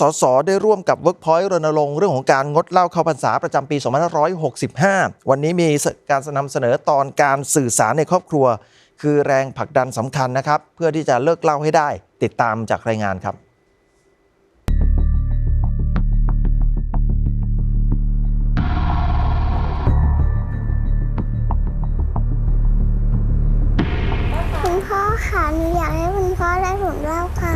สสได้ร่วมกับ Workpoint รณรงค์เรื่องของการงดเหล้าเข้าพรรษาประจำปี 2565 วันนี้มีการนำเสนอตอนการสื่อสารในครอบครัว คือแรงผลักดันสำคัญนะครับ เพื่อที่จะเลิกเหล้าให้ได้ ติดตามจากรายงานครับคุณพ่อค่ะหนูอยากให้คุณพ่อได้ผมเล่าค่ะ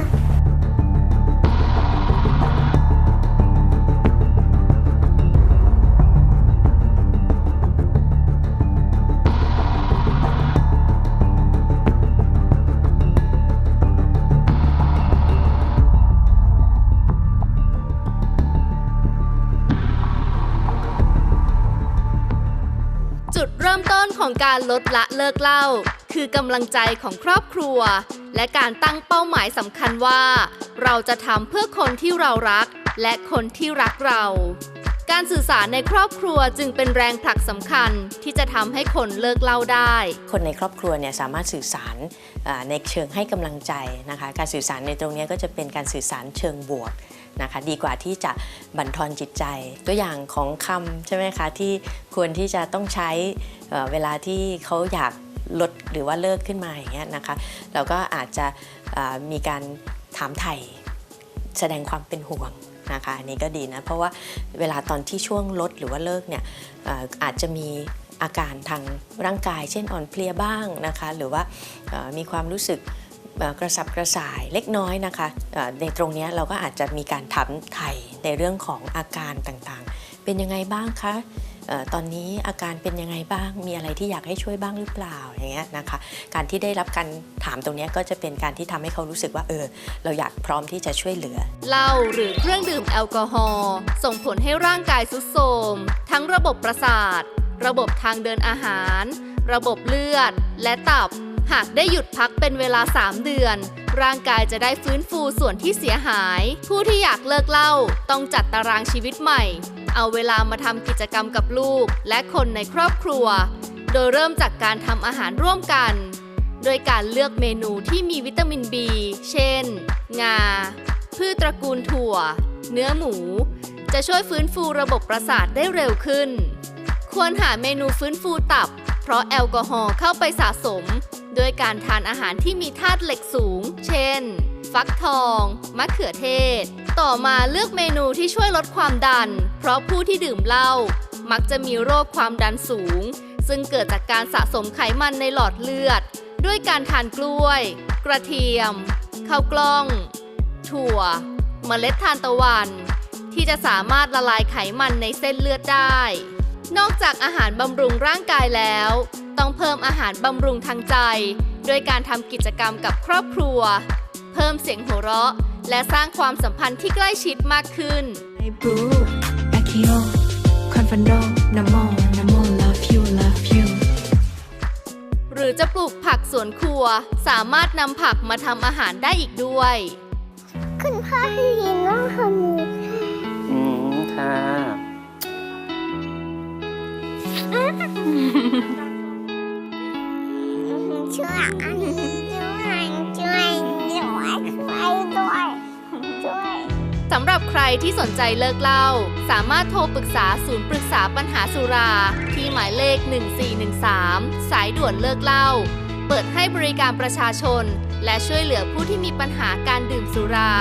ริ่มต้นของการลดละเลิกเหล้าคือกำลังใจของครอบครัว และการตั้งเป้าหมายสำคัญว่า เราจะทำเพื่อคนที่เรารัก และคนที่รักเรา การสื่อสารในครอบครัวจึงเป็นแรงผลักสำคัญที่จะทำให้คนเลิกเล้าได้ คนในครอบครัวเนี่ยสามารถสื่อสารในเชิงให้กำลังใจนะคะ การสื่อสารในตรงนี้ก็จะเป็นการสื่อสารเชิงบวกนะคะดีกว่าที่จะบั่นทอนจิตใจ ตัวอย่างของคำใช่ไหมคะที่ควรที่จะต้องใช้เเวลาที่เขาอยากลดหรือว่าเลิกขึ้นมาอย่างเงี้ยนะคะ เราก็อาจจะมีการถามไถ่แสดงความเป็นห่วง นะคะอันนี้ก็ดีนะ เพราะว่าเวลาตอนที่ช่วงลดหรือว่าเลิกเนี่ยอาจจะมีอาการทางร่างกาย เช่นอ่อนเพลียบ้างนะคะ หรือว่ามีความรู้สึกกระสับกระส่ายเล็กน้อยนะคะในตรงนี้เราก็อาจจะมีการถามไถ่ในเรื่องของอาการต่างๆ เป็นยังไงบ้างคะ ตอนนี้อาการเป็นยังไงบ้าง มีอะไรที่อยากให้ช่วยบ้างหรือเปล่าอย่างเงี้ยนะคะ การที่ได้รับการถามตรงนี้ก็จะเป็นการที่ทำให้เขารู้สึกว่าเออ เราอยากพร้อมที่จะช่วยเหลือเหล้าหรือเครื่องดื่มแอลกอฮอล์ส่งผลให้ร่างกายทรุดโทรมทั้งระบบประสาท ระบบทางเดินอาหาร ระบบเลือด และตับ หากได้หยุดพักเป็นเวลา 3 เดือนร่างกายจะได้ฟื้นฟูส่วนที่เสียหาย ผู้ที่อยากเลิกเหล้าต้องจัดตารางชีวิตใหม่ เอาเวลามาทำกิจกรรมกับลูก และคนในครอบครัว โดยเริ่มจากการทำอาหารร่วมกัน โดยการเลือกเมนูที่มีวิตามิน B เช่น งา พืชตระกูลถั่ว เนื้อหมู จะช่วยฟื้นฟูระบบประสาทได้เร็วขึ้น ควรหาเมนูฟื้นฟูตับ เพราะแอลกอฮอล์เข้าไปสะสม โดยการทานอาหารที่มีธาตุเหล็กสูง เช่น ฟักทอง มะเขือเทศ ต่อมาเลือกเมนูที่ช่วยลดความดัน เพราะผู้ที่ดื่มเหล้ามักจะมีโรคความดันสูง ซึ่งเกิดจากการสะสมไขมันในหลอดเลือด ด้วยการทานกล้วย กระเทียม ข้าวกล้อง ถั่ว เมล็ดทานตะวัน ที่จะสามารถละลายไขมันในเส้นเลือดได้ นอกจากอาหารบำรุงร่างกายแล้ว ต้องเพิ่มอาหารบำรุงทางใจ ด้วยการทำกิจกรรมกับครอบครัว เพิ่มเสียงหัวเราะ และสร้างความสัมพันธ์ที่ใกล้ชิดมากขึ้น I brew Akio Confando Namo Namo Love you Love you หรือจะปลูกผักสวนครัว สามารถนำผักมาทำอาหารได้อีกด้วย คุณพ่อให้ยินว่าคน สำหรับใครที่สนใจเลิกเหล้าสามารถโทรปรึกษาศูนย์ปรึกษาปัญหาสุรา ที่หมายเลข 1413 สายด่วนเลิกเหล้าเปิดให้บริการประชาชน และช่วยเหลือผู้ที่มีปัญหาการดื่มสุรา